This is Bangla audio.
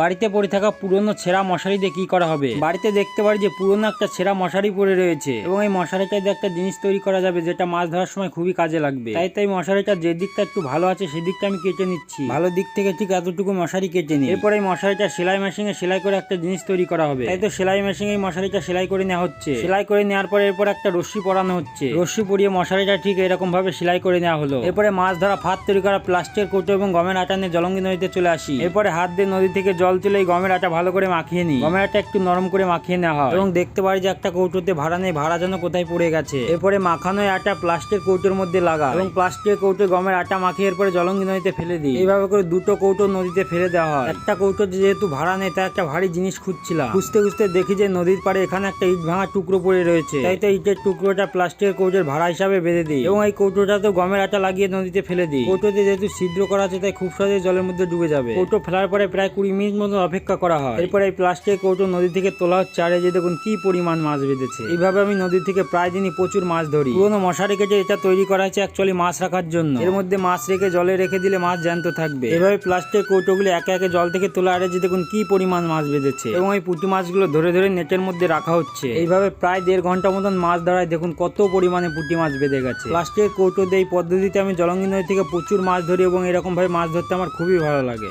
বাড়িতে পড়ে থাকা পুরনো ছেঁড়া মশারি দিয়ে কি করা হবে? বাড়িতে দেখতে পারি যে পুরনো একটা ছেঁড়া মশারি পড়ে রয়েছে এবং এই মশারিটা দিয়ে একটা জিনিস তৈরি করা যাবে যেটা মাছ ধরার সময় খুবই কাজে লাগবে। তাই তাই মশারিটা যে দিকটা একটু ভালো আছে সেদিকটা আমি কেটে নিচ্ছি। ভালো দিক থেকে ঠিক এতটুকু মশারি কেটে নিই। এরপর এই মশারিটা সেলাই মেশিনে সেলাই করে একটা জিনিস তৈরি করা হবে। তাই তো সেলাই মেশিনে এই মশারিটা সেলাই করে নেওয়া হচ্ছে। সেলাই করে নেওয়ার পর এরপর একটা রশ্মি পরানো হচ্ছে। রশ্মি পরিয়ে মশারিটা ঠিক এরকম ভাবে সেলাই করে নেওয়া হলো। এরপরে মাছ ধরা ফাঁদ তৈরি করা প্লাস্টিকের কৌটো এবং গমের আটা নিয়ে জলঙ্গি নদীতে চলে আসি। এরপরে হাত দিয়ে নদী থেকে জল তুলে এই গমের আটা ভালো করে মাখিয়ে নিই। গমের আটা একটু নরম করে মাখিয়ে নেওয়া হয়। এবং দেখতে পারি যে একটা কৌটোতে ভাড়া নেই, ভাড়া যেন কোথায় পড়ে গেছে। এরপরে মাখানো আটা প্লাস্টিকের কৌটোর মধ্যে লাগা এবং প্লাস্টিকের কৌটো গমের আটা মাখিয়ে এরপরে জলঙ্গি নদীতে ফেলে দিই। এইভাবে করে দুটো কৌটো নদীতে ফেলে দেওয়া হয়। একটা কৌটো যেহেতু ভাড়া নেই, তাই একটা ভারী জিনিস খুঁজছিলাম। খুঁজতে খুঁজতে দেখি যে নদীর পাড়ে এখানে একটা ইট ভাঙা টুকরো পড়ে রয়েছে। তাই তো ইটের টুকরোটা প্লাস্টিকের কৌটোর ভাড়া হিসাবে বেঁধে দিই। এবং এই কৌটোটা তো গমের আটা লাগিয়ে নদীতে ফেলে দিই। কৌটোতে যেহেতু ছিদ্র করা আছে, তাই খুব সহজে জলের মধ্যে ডুবে যাবে। কৌটো ফেলার পরে প্রায় কুড়ি মিনিট মতো অপেক্ষা করা হয়। এরপরে এই প্লাস্টিক কৌটো নদী থেকে তোলা হচ্ছে। আর এই যে দেখুন, কি পরিমাণ মাছ বেঁধেছে। এইভাবে আমি নদী থেকে প্রায় দিনই প্রচুর মাছ ধরি। পুরোনো মশারি কেটে এটা তৈরি করা হয়েছে অ্যাকচুয়ালি মাছ রাখার জন্য। এর মধ্যে মাছ রেখে জলে রেখে দিলে মাছ জ্যান্ত থাকবে। এভাবে প্লাস্টিক কৌটোগুলো একে একে জল থেকে তোলা। আর যে দেখুন, কি পরিমাণ মাছ বেঁধেছে। এবং এই পুঁটি মাছগুলো ধরে ধরে নেটের মধ্যে রাখা হচ্ছে। এইভাবে প্রায় দেড় ঘণ্টা মতন মাছ ধরায় দেখুন, কত পরিমাণে পুঁটি মাছ বেঁধে গেছে। প্লাস্টিকের কৌটো দিয়ে এই পদ্ধতিতে আমি জলঙ্গি নদী থেকে প্রচুর মাছ ধরি এবং এরকম ভাবে মাছ ধরতে আমার খুবই ভালো লাগে।